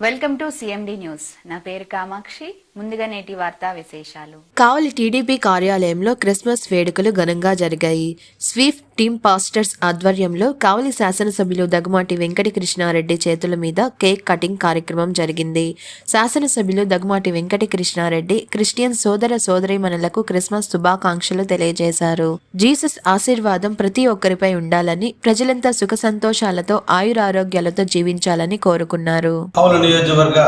Welcome to CMD news. నా పేరు కామాక్షి. ముందుగా నేటి వార్తా విశేషాలు. కావలి టీడీపీ కార్యాలయంలో క్రిస్మస్ వేడుకలు ఘనంగా జరిగాయి. స్వీఫ్ టీమ్ పాస్టర్స్ ఆధ్వర్యంలో కావలి శాసనసభ్యులు దగ్గమాటి వెంకట కృష్ణారెడ్డి చేతుల మీద కేక్ కటింగ్ కార్యక్రమం జరిగింది. శాసనసభ్యులు దగ్గమాటి వెంకట కృష్ణారెడ్డి క్రిస్టియన్ సోదర సోదరీమణులకు క్రిస్మస్ శుభాకాంక్షలు తెలియజేశారు. జీసస్ ఆశీర్వాదం ప్రతి ఒక్కరిపై ఉండాలని ప్రజలంతా సుఖ సంతోషాలతో ఆయురారోగ్యాలతో జీవించాలని కోరుకున్నారు. నియోజకవర్గ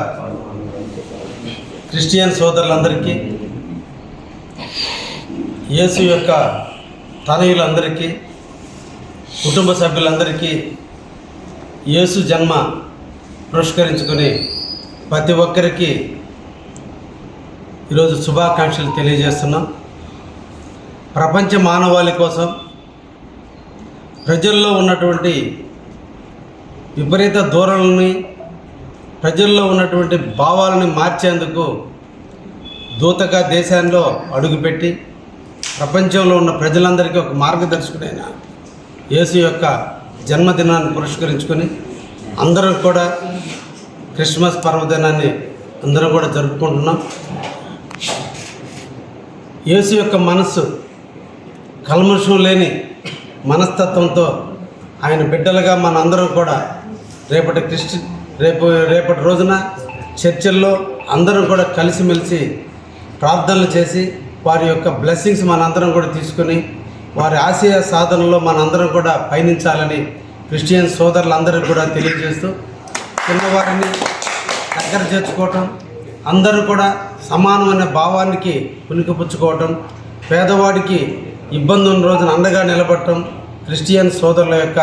క్రిస్టియన్ సోదరులందరికీ యేసు యొక్క తనయులందరికీ కుటుంబ సభ్యులందరికీ యేసు జన్మ పురస్కరించుకుని ప్రతి ఒక్కరికి ఈరోజు శుభాకాంక్షలు తెలియజేస్తున్నాం. ప్రపంచ మానవాళి కోసం ప్రజల్లో ఉన్నటువంటి విపరీత దూరాలని ప్రజల్లో ఉన్నటువంటి భావాలని మార్చేందుకు దూతగా దేశంలో అడుగుపెట్టి ప్రపంచంలో ఉన్న ప్రజలందరికీ ఒక మార్గదర్శకుడైన యేసు యొక్క జన్మదినాన్ని పురస్కరించుకొని అందరూ కూడా క్రిస్మస్ పర్వదినాన్ని అందరం కూడా జరుపుకుంటున్నాం. యేసు యొక్క మనస్సు కల్మషం లేని మనస్తత్వంతో ఆయన బిడ్డలుగా మనందరం కూడా రేపటి క్రిస్టి రేపు రేపటి రోజున చర్చిల్లో అందరం కూడా కలిసిమెలిసి ప్రార్థనలు చేసి వారి యొక్క బ్లెస్సింగ్స్ మనందరం కూడా తీసుకుని వారి ఆశయ సాధనలో మనందరం కూడా పయనించాలని క్రిస్టియన్ సోదరులందరికీ కూడా తెలియజేస్తూ చిన్నవారిని దగ్గర చేర్చుకోవటం అందరూ కూడా సమానమైన భావానికి పుణికిపుచ్చుకోవటం పేదవాడికి ఇబ్బంది ఉన్న రోజున అండగా నిలబడటం క్రిస్టియన్ సోదరుల యొక్క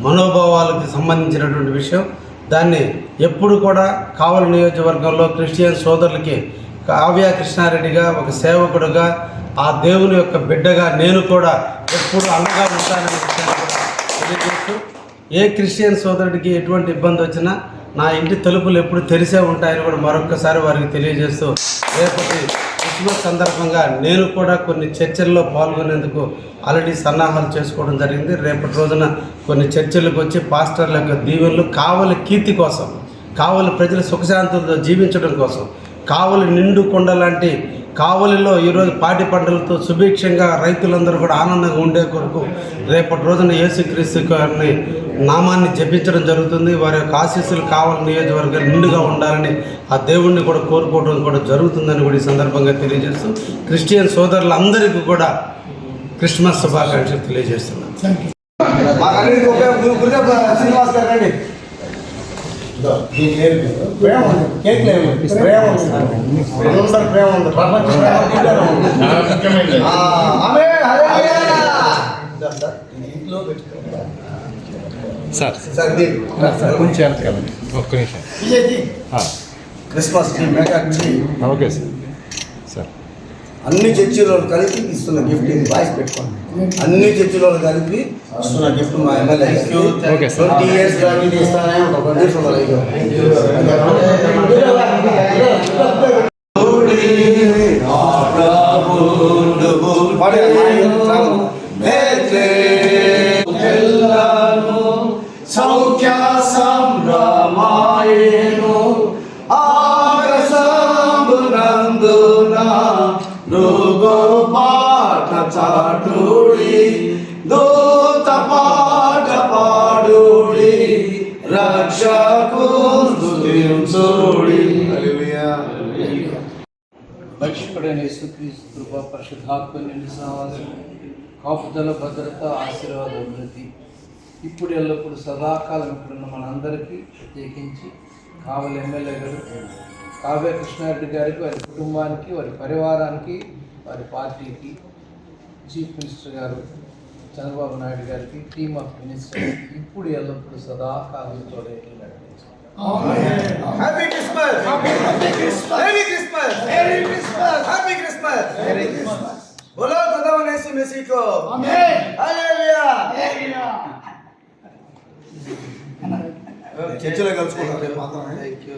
మనోభావాలకు సంబంధించినటువంటి విషయం. దాన్ని ఎప్పుడు కూడా కావల నియోజకవర్గంలో క్రిస్టియన్ సోదరులకి కావ్య కృష్ణారెడ్డిగా ఒక సేవకుడుగా ఆ దేవుని యొక్క బిడ్డగా నేను కూడా ఎప్పుడు అండగా ఉంటానని తెలియజేస్తూ ఏ క్రిస్టియన్ సోదరుడికి ఎటువంటి ఇబ్బంది వచ్చినా నా ఇంటి తలుపులు ఎప్పుడు తెరిసే ఉంటాయని కూడా మరొక్కసారి వారికి తెలియజేస్తూ రేపటి క్రిస్మస్ సందర్భంగా నేను కూడా కొన్ని చర్చల్లో పాల్గొనేందుకు ఆల్రెడీ సన్నాహాలు చేసుకోవడం జరిగింది. రేపటి రోజున కొన్ని చర్చలకు వచ్చి పాస్టర్ల యొక్క దీవెనలు కావలి కీర్తి కోసం కావలి ప్రజల సుఖశాంతులతో జీవించడం కోసం కావలి నిండు కొండ లాంటి కావలిలో ఈరోజు పాటి పంటలతో సుభిక్షంగా రైతులందరూ కూడా ఆనందంగా ఉండే కొరకు రేపటి రోజున యేసుక్రీస్తు గారిని నామాన్ని జపించడం జరుగుతుంది. వారి యొక్క ఆశీస్సులు కావాలి నియోజకవర్గం నిండుగా ఉండాలని ఆ దేవుణ్ణి కూడా కోరుకోవడం కూడా జరుగుతుందని కూడా ఈ సందర్భంగా తెలియజేస్తూ క్రిస్టియన్ సోదరులందరికీ కూడా క్రిస్మస్ శుభాకాంక్షలు తెలియజేస్తున్నాను శ్రీనివాస్ గారు ప్రేమ ఉంది. ప్రేమ ఉంది. అందరు ప్రేమ ఉంది. ప్రపంచ. ఇంట్లో. సార్. సార్ కొంచెం ఒక్క నిమిషం. Christmas mega okay sir. అన్ని చర్చిలో కలిపి ఇస్తున్న గిఫ్ట్ ఇది. వాయిస్ పెట్టుకోండి. అన్ని చర్చిలో కలిపి ఇస్తున్న గిఫ్ట్ మా MLA okay sir twenty years guarantee ఇస్తానే ఒక ట్వంటీ సౌఖ్య సంభ్రమాయేను. రుగో పాట చాటుడి దూత పాట పాడుడి రక్షకు స్తుతించుడి రక్షకుడైన యేసుక్రీస్తు కృప పరిశుద్ధాత్మ నిండి సహవాసం కాపుదల భద్రత ఆశీర్వాద అభివృద్ధి ఇప్పుడు ఎల్లప్పుడు సదాకాలం ఇక్కడున్న మనందరికీ ప్రత్యేకించి కావలి ఎమ్మెల్యే గారు కావ్య కృష్ణారెడ్డి గారికి వారి కుటుంబానికి వారి పరివారానికి వారి పార్టీకి చీఫ్ మినిస్టర్ గారు చంద్రబాబు నాయుడు గారికి టీమ్ ఆఫ్ మినిస్టర్స్ ఇప్పుడు ఎల్లప్పుడు సదాకాలం తోడేట్లు నడిపించారు happy Christmas happy Christmas merry Christmas merry Christmas happy Christmas merry Christmas బోలో ఖుదావన్ యేసు మసీహ్ को ఆమేన్ హల్లెలూయా చర్చిలో కలుసుకుంటాం రేపు మాత్రమే థ్యాంక్ యూ